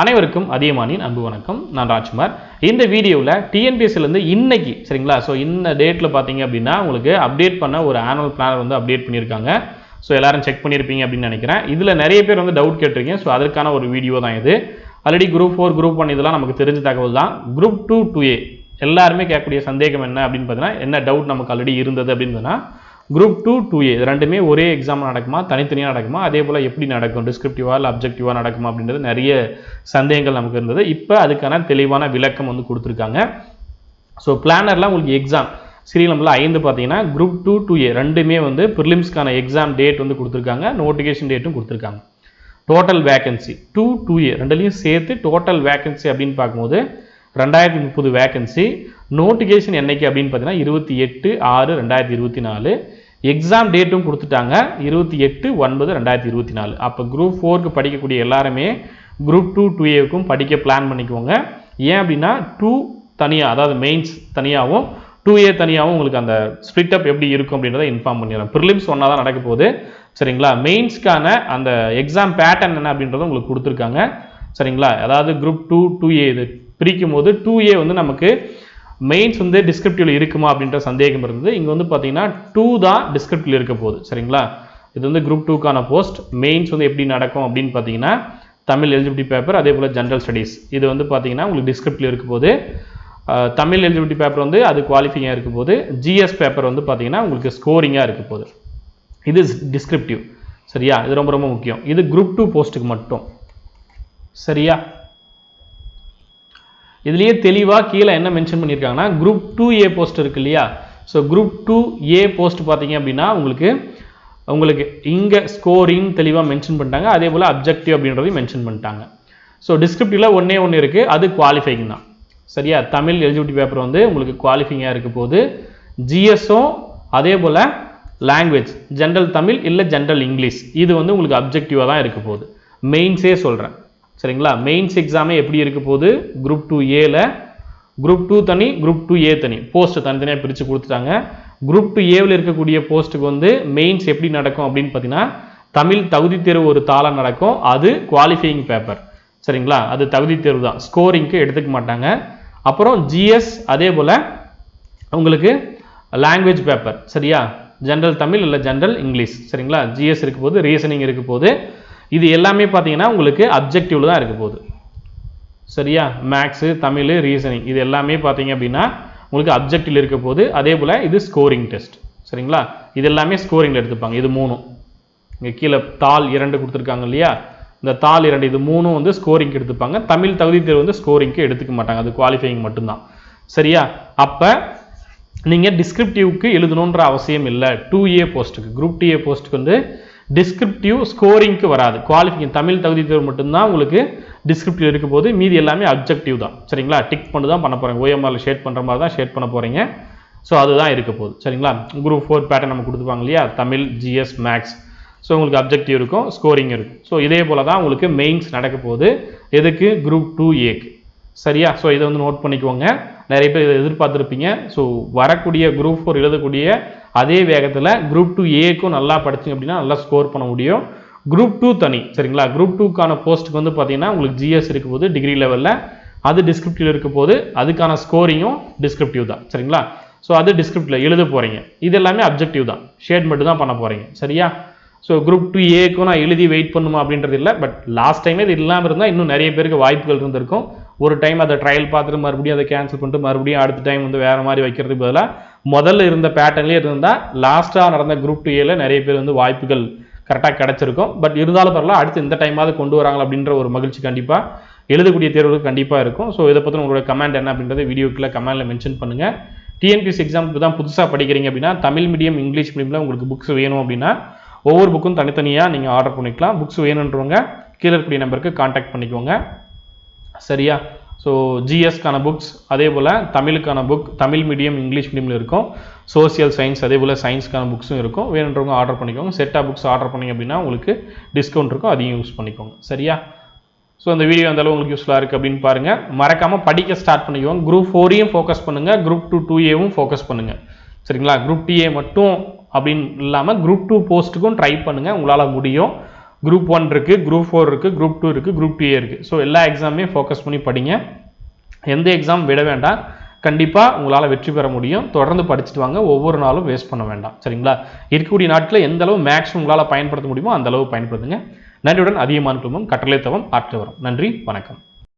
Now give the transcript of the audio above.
அனைவருக்கும் அதியமானின் அன்பு வணக்கம். நான் ராஜ்குமார். இந்த வீடியோவில் டிஎன்பிஎஸ்சிலேருந்து இன்னைக்கு சரிங்களா? ஸோ இந்த டேட்டில் பார்த்தீங்க அப்படின்னா உங்களுக்கு அப்டேட் பண்ண ஒரு ஆனுவல் பிளானர் வந்து அப்டேட் பண்ணியிருக்காங்க. ஸோ எல்லாரும் செக் பண்ணியிருப்பீங்க அப்படின்னு நினைக்கிறேன். இதில் நிறைய பேர் வந்து டவுட் கேட்டிருக்கீங்க. ஸோ அதற்கான ஒரு வீடியோ தான் இது. Already group four group one இதெல்லாம் நமக்கு தெரிஞ்ச தகவல் தான். குரூப் டூ டூ ஏ எல்லாருமே கேட்கக்கூடிய சந்தேகம் என்ன அப்படின்னு பார்த்தீங்கன்னா என்ன டவுட் நமக்கு ஆல்ரெடி இருந்தது அப்படின்னு குரூப் டூ டூ ஏ ரெண்டுமே ஒரே எக்ஸாம் நடக்குமா? தனித்தனியாக நடக்குமா? அதே போல் எப்படி நடக்கும்? டிஸ்கிரிப்டிவாக இல்லை அப்ஜெக்டிவாக நடக்குமா அப்படின்றது நிறைய சந்தேகங்கள் நமக்கு இருந்தது. இப்போ அதுக்கான தெளிவான விளக்கம் வந்து கொடுத்துருக்காங்க. ஸோ பிளானர்லாம் உங்களுக்கு எக்ஸாம் சீரியல் நம்பரில் ஐந்து பார்த்தீங்கன்னா குரூப் டூ டூ ஏ ரெண்டுமே வந்து ப்ரிலிம்ஸ்க்கான எக்ஸாம் டேட் வந்து கொடுத்துருக்காங்க. நோட்டிஃபிகேஷன் டேட்டும் கொடுத்துருக்காங்க. Total vacancy two two A ரெண்டுலேயும் சேர்த்து டோட்டல் வேகன்சி அப்படின்னு பார்க்கும்போது ரெண்டாயிரத்தி முப்பது வேகன்சி நோட்டிஃபிகேஷன் என்னைக்கு அப்படின்னு பார்த்தீங்கன்னா இருபத்தி எட்டு ஆறு ரெண்டாயிரத்தி இருபத்தி நாலு. எக்ஸாம் டேட்டும் கொடுத்துட்டாங்க. இருபத்தி எட்டு ஒன்பது ரெண்டாயிரத்தி இருபத்தி நாலு. அப்போ குரூப் ஃபோருக்கு படிக்கக்கூடிய எல்லாருமே குரூப் டூ டூ ஏவுக்கும் படிக்க பிளான் பண்ணிக்கோங்க. ஏன் அப்படின்னா டூ தனியாக அதாவது மெயின்ஸ் தனியாகவும் டூ ஏ தனியாகவும் உங்களுக்கு அந்த ஸ்ப்ளிட் அப் எப்படி இருக்கும் அப்படின்றத இன்ஃபார்ம் பண்ணிடுறேன் ப்ரிலிம்ஸ் ஒன்றா தான் நடக்க போகுது. சரிங்களா? மெயின்ஸ்க்கான அந்த எக்ஸாம் பேட்டர்ன் என்ன அப்படின்றத உங்களுக்கு கொடுத்துருக்காங்க. சரிங்களா? அதாவது குரூப் டூ டூ ஏ இது பிரிக்கும் போது டூ ஏ வந்து நமக்கு மெயின்ஸ் வந்து டிஸ்கிரிப்டிவ்ல இருக்குமா அப்படின்ற சந்தேகம் இருந்தது. இங்கே வந்து பார்த்தீங்கன்னா டூ தான் டிஸ்கிரிப்டிவ்ல இருக்க போகுது. சரிங்களா? இது வந்து குரூப் டூக்கான போஸ்ட் மெயின்ஸ் வந்து எப்படி நடக்கும் அப்படின்னு பார்த்தீங்கன்னா தமிழ் எலிஜிபிலிட்டி பேப்பர் அதே போல் ஜென்ரல் ஸ்டடீஸ் இது வந்து பார்த்தீங்கன்னா உங்களுக்கு டிஸ்கிரிப்டிவ்ல இருக்க போது தமிழ் எலிஜிபிலிட்டி பேப்பர் வந்து அது குவாலிஃபையாக இருக்க போது ஜிஎஸ் பேப்பர் வந்து பார்த்தீங்கன்னா உங்களுக்கு ஸ்கோரிங்காக இருக்க போகுது. இது டிஸ்கிரிப்டிவ் சரியா? இது ரொம்ப ரொம்ப முக்கியம். இது குரூப் டூ போஸ்ட்டுக்கு மட்டும். சரியா? இதுலேயே தெளிவாக கீழே என்ன மென்ஷன் பண்ணியிருக்காங்கன்னா குரூப் டூ ஏ போஸ்ட் இருக்கு இல்லையா? So group two A post பார்த்தீங்க அப்படின்னா உங்களுக்கு உங்களுக்கு இங்கே ஸ்கோரிங் தெளிவாக மென்ஷன் பண்ணிட்டாங்க. அதே போல் அப்ஜெக்டிவ் அப்படின்றதையும் மென்ஷன் பண்ணிட்டாங்க. ஸோ டிஸ்கிரிப்டிவில் ஒன்றே ஒன்று இருக்குது அது குவாலிஃபைங் தான். சரியா? தமிழ் எலிஜிபிலிட்டி பேப்பர் வந்து உங்களுக்கு குவாலிஃபைங்காக இருக்க போது ஜிஎஸ்ஸும் அதே போல் லாங்குவேஜ் ஜென்ரல் தமிழ் இல்லை ஜென்ரல் இங்கிலீஷ் இது வந்து உங்களுக்கு அப்ஜெக்டிவாக தான் இருக்க போகுது. மெயின்ஸே சொல்கிறேன் சரிங்களா? மெயின்ஸ் எக்ஸாமே எப்படி இருக்க போகுது? குரூப் டூ ஏல குரூப் டூ தனி குரூப் டூ ஏ தனி. போஸ்ட் தனித்தனியாக பிரித்து கொடுத்துட்டாங்க. குரூப் டூ ஏவில் இருக்கக்கூடிய போஸ்ட்டுக்கு வந்து மெயின்ஸ் எப்படி நடக்கும் அப்படின்னு பார்த்தீங்கன்னா தமிழ் தகுதி தேர்வு ஒரு தாளாக நடக்கும். அது குவாலிஃபையிங் பேப்பர் சரிங்களா? அது தகுதி தேர்வு தான். ஸ்கோரிங்க்கு எடுத்துக்க மாட்டாங்க. அப்புறம் ஜிஎஸ் அதே போல் உங்களுக்கு லாங்குவேஜ் பேப்பர் சரியா? ஜென்ரல் தமிழ் இல்லை ஜென்ரல் இங்கிலீஷ் சரிங்களா? ஜிஎஸ் இருக்க போது ரீசனிங் இருக்க போது இது எல்லாமே பார்த்தீங்கன்னா உங்களுக்கு அப்ஜெக்டிவ்ல தான் இருக்க போகுது. சரியா? மேக்ஸு தமிழ் ரீசனிங் இது எல்லாமே பார்த்தீங்க அப்படின்னா உங்களுக்கு அப்ஜெக்டில் இருக்க போது அதே போல் இது ஸ்கோரிங் டெஸ்ட் சரிங்களா? இது எல்லாமே ஸ்கோரிங்கில் எடுத்துப்பாங்க. இது மூணும். இங்கே கீழே தாள் இரண்டு கொடுத்துருக்காங்க இல்லையா? இந்த தாள் இரண்டு இது மூணும் வந்து ஸ்கோரிங்க்கு எடுத்துப்பாங்க. தமிழ் தகுதி தேர்வு வந்து ஸ்கோரிங்க்கு எடுத்துக்க மாட்டாங்க. அது குவாலிஃபைங் மட்டும்தான். சரியா? அப்போ நீங்கள் டிஸ்கிரிப்டிவ்க்கு எழுதணுன்ற அவசியம் இல்லை. டூ ஏ போஸ்ட்டுக்கு குரூப் டூ ஏ போஸ்ட்டுக்கு வந்து டிஸ்கிரிப்டிவ் ஸ்கோரிங்க்கு வராது. குவாலிஃபிகேஷன் தமிழ் தகுதி தேர்வு மட்டும்தான் உங்களுக்கு டிஸ்கிரிப்டிவ் இருக்க போது மீதி எல்லாமே அப்ஜெக்டிவ் தான். சரிங்களா? டிக் பண்ணி தான் பண்ண போகிறேன் ஓஎம்ஆரில் ஷேட் பண்ணுற மாதிரி தான் ஷேட் பண்ண போகிறீங்க ஸோ அதுதான் இருக்க போகுது. சரிங்களா? குரூப் ஃபோர் பேட்டர்ன் நம்ம கொடுத்துருப்பாங்க இல்லையா? தமிழ் ஜிஎஸ் மேக்ஸ் ஸோ உங்களுக்கு அப்ஜெக்டிவ் இருக்கும் ஸ்கோரிங் இருக்கும். ஸோ இதே போல் தான் உங்களுக்கு மெயின்ஸ் நடக்க போகுது. எதுக்கு? குரூப் டூ ஏக்கு சரியா? ஸோ இதை வந்து நோட் பண்ணிக்கோங்க. நிறைய பேர் இதை எதிர்பார்த்துருப்பீங்க. ஸோ வரக்கூடிய குரூப் ஃபோர் எழுதக்கூடிய அதே வேகத்தில் குரூப் டூ ஏக்கும் நல்லா படிச்சிங்க அப்படின்னா நல்லா ஸ்கோர் பண்ண முடியும். குரூப் டூ தனி சரிங்களா? குரூப் டூக்கான போஸ்ட்டுக்கு வந்து பார்த்தீங்கன்னா உங்களுக்கு ஜிஎஸ் இருக்கும் போது டிகிரி லெவலில் அது டிஸ்கிரிப்டிவ் இருக்க போது அதுக்கான ஸ்கோரிங்கும் டிஸ்கிரிப்டிவ் தான் சரிங்களா? ஸோ அது டிஸ்கிரிப்டில் எழுத போகிறீங்க இது எல்லாமே அப்ஜெக்டிவ் தான். ஷேட் மட்டும் தான் பண்ண போகிறீங்க சரியா? ஸோ குரூப் டூ ஏக்கும் நான் எழுதி வெயிட் பண்ணுமா அப்படின்றது இல்லை. பட் லாஸ்ட் டைமே இது இல்லாமல் இருந்தால் இன்னும் நிறைய பேருக்கு வாய்ப்புகள் இருந்திருக்கும். ஒரு டைம் அதை ட்ரையல் பார்த்துட்டு மறுபடியும் அதை கேன்சல் பண்ணிட்டு மறுபடியும் அடுத்த டைம் வந்து வேறு மாதிரி வைக்கிறதுக்கு பதிலாக முதல்ல இருந்த பேட்டர்ன்லேயே இருந்தால் லாஸ்ட்டாக நடந்த குரூப் டூ ஏல நிறைய பேர் வந்து வாய்ப்புகள் கரெக்டாக கிடச்சிருக்கும். பட் இருந்தாலும் பரவாயில்ல அடுத்து இந்த டைமாவது கொண்டு வராங்களா அப்படின்ற ஒரு மகிழ்ச்சி கண்டிப்பாக எழுதக்கூடிய தேர்வுகள் கண்டிப்பாக இருக்கும். ஸோ இதை பற்றி உங்களோட கமெண்ட் என்ன அப்படின்றத வீடியோக்குள்ள கமெண்ட்டில் மென்ஷன் பண்ணுங்கள் டிஎன்பிஎஸ் எக்ஸாமுக்கு தான் புதுசாக படிக்கிறீங்க அப்படின்னா தமிழ் மீடியம் இங்கிலீஷ் மீடியமில் உங்களுக்கு புக்ஸ் வேணும் அப்படின்னா ஒவ்வொரு புக்கும் தனித்தனியாக நீங்கள் ஆர்டர் பண்ணிக்கலாம். புக்ஸ் வேணுன்றவங்க கீழே இருக்கக்கூடிய நம்பருக்கு காண்டாக்ட் பண்ணிக்கோங்க. சரியா? ஸோ ஜிஎஸ்க்கான புக்ஸ் அதே போல் தமிழுக்கான புக் தமிழ் மீடியம் இங்கிலீஷ் மீடியமில் இருக்கும். சோசியல் சயின்ஸ் அதே போல் சயின்ஸ்க்கான புக்ஸும் இருக்கும். வேணுன்றவங்க ஆர்டர் பண்ணிக்கோங்க. செட்டாக புக்ஸ் ஆர்டர் பண்ணிங்க அப்படின்னா உங்களுக்கு டிஸ்கவுண்ட் இருக்கும். அதையும் யூஸ் பண்ணிக்கோங்க. சரியா? ஸோ அந்த வீடியோ அந்த அளவு உங்களுக்கு யூஸ்ஃபுல்லாக இருக்குது அப்படின்னு பாருங்கள் மறக்காமல் படிக்க ஸ்டார்ட் பண்ணிக்கோங்க. குரூப் ஃபோரையும் ஃபோக்கஸ் பண்ணுங்கள் குரூப் டூ டூ ஏவும் ஃபோக்கஸ் பண்ணுங்கள் சரிங்களா? குரூப் டிஏ மட்டும் அப்படின்னு இல்லாமல் குரூப் டூ போஸ்ட்டுக்கும் ட்ரை பண்ணுங்கள் உங்களால் முடியும். குரூப் ஒன் இருக்குது குரூப் ஃபோர் இருக்குது குரூப் டூ இருக்குது குரூப் டூ இருக்குது ஸோ எல்லா எக்ஸாமே ஃபோக்கஸ் பண்ணி படிங்க. எந்த எக்ஸாம் விட வேண்டாம். கண்டிப்பாக உங்களால் வெற்றி பெற முடியும். தொடர்ந்து படிச்சுட்டு வாங்க. ஒவ்வொரு நாளும் வேஸ்ட் பண்ண வேண்டாம். சரிங்களா? இருக்கக்கூடிய நாட்டில் எந்த அளவு மேக்ஸிமம் உங்களால் பயன்படுத்த முடியுமோ அந்த அளவு பயன்படுத்துங்க. நன்றியுடன் அதிகமான குழுமம் கட்டளை தவம் வரும் நன்றி வணக்கம்.